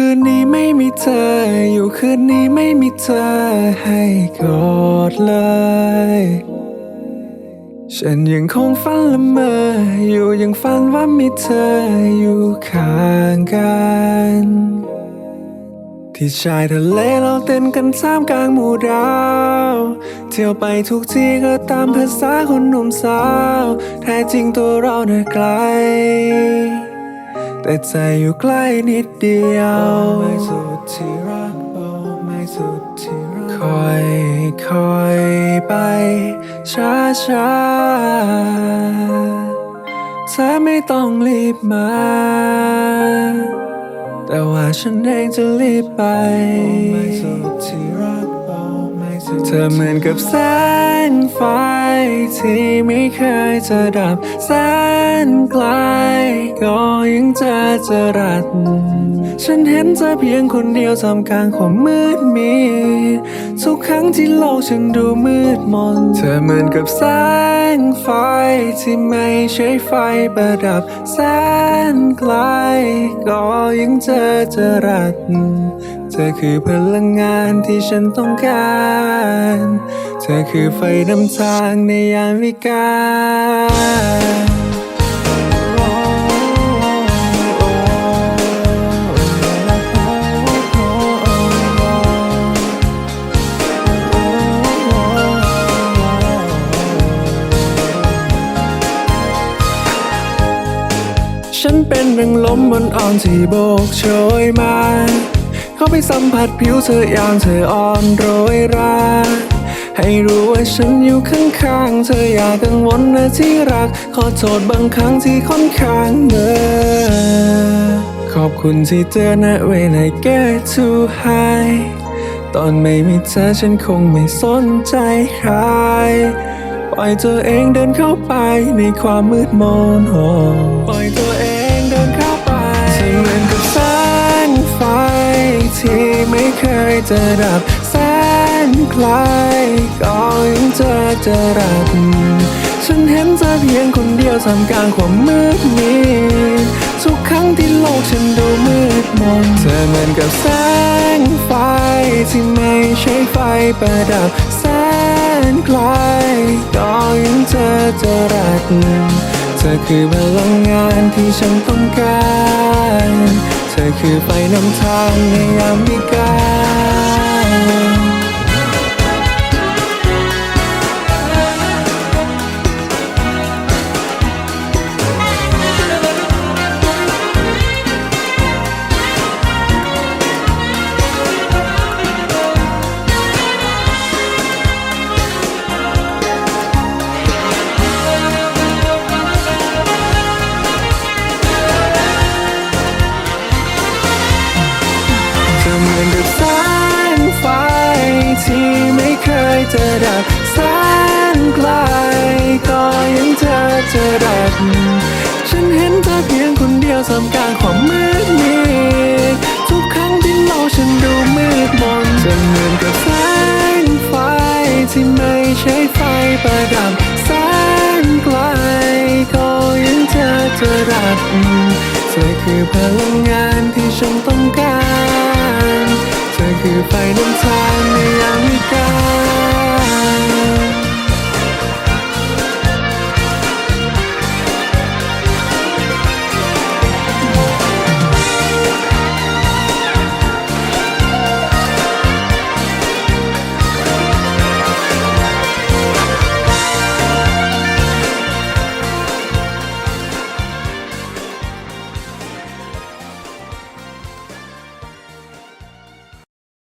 คืนนี้ไม่มีเธอ อยู่คืนนี้ไม่มีเธอให้กอดเลย ฉันยังคงฝันละเมอ อยู่ยังฝันว่ามีเธออยู่ข้างกัน ที่ชายทะเลเราเต้นกันท่ามกลางหมู่ดาว เที่ยวไปทุกที่ก็ตามภาษาคนหนุ่มสาว แท้จริงตัวเราเน่ะไกล แต่ใจอยู่ใกล้นิดเดียวไม่สุดที่รักโอ้ไม่สุดที่รักคอยคอยไป ช้าช้าเธอไม่ต้องรีบมา แต่ว่าฉันเองจะรีบไปเธอเหมือนกับแสงไฟ ที่ไม่เคยจะดับแสนไกลก็ ยังจะจรัส ฉันเห็นเธอเพียงคนเดียวทำกลางความมืดมิดทุกครั้งที่โลกฉันดูมืดมน เธอเหมือนกับแสงไฟที่ไม่ใช่ไฟประดับแสนไกล ก็ยังจะจรัส เธอคือพลังงานที่ฉันต้องการ เธอคือไฟนำทางในยามวิกาล ฉันเป็นดังลมบนอ่อนที่โบกโชยมา เข้าไปสัมผัสผิวเธอยามเธออ่อนโรยรา ให้รู้ว่าฉันอยู่ข้างๆ เธออย่ากังวลนะที่รัก ขอโทษบางครั้งที่ค่อนข้างเมื่อขอบคุณที่เจอนะ when I get too high ตอนไม่มีเธอฉันคงไม่สนใจใครปล่อยตัวเองเดินเข้าไปในความมืดมนโอปล่อยตัวเอง เหมือนกับแสงไฟที่ไม่เคยจะดับ แสนไกลก็ยังจะจะรัก ฉันเห็นเธอเพียงคนเดียวทำกลางความมืดมิดทุกครั้งที่โลกฉันดูมืดมนเธอเหมือนกับแสงไฟที่ไม่ใช่ไฟประดับ แสนไกลก็ยังเธอจะรัก เธอคือพลังงานที่ฉันต้องการ เธอคือไฟนำทางในยามวิกาล เคยจะดับแสนไกลก็ยังเธอจะดับฉันเห็นเธอเพียงคนเดียวทำกลางความมืดมิดทุกครั้งที่โลกฉันดูมืดมนเธอเหมือนกับแสงไฟที่ไม่ใช่ไฟประดับแสนไกลก็ยังเธอจะดับเธอคือพลังงาน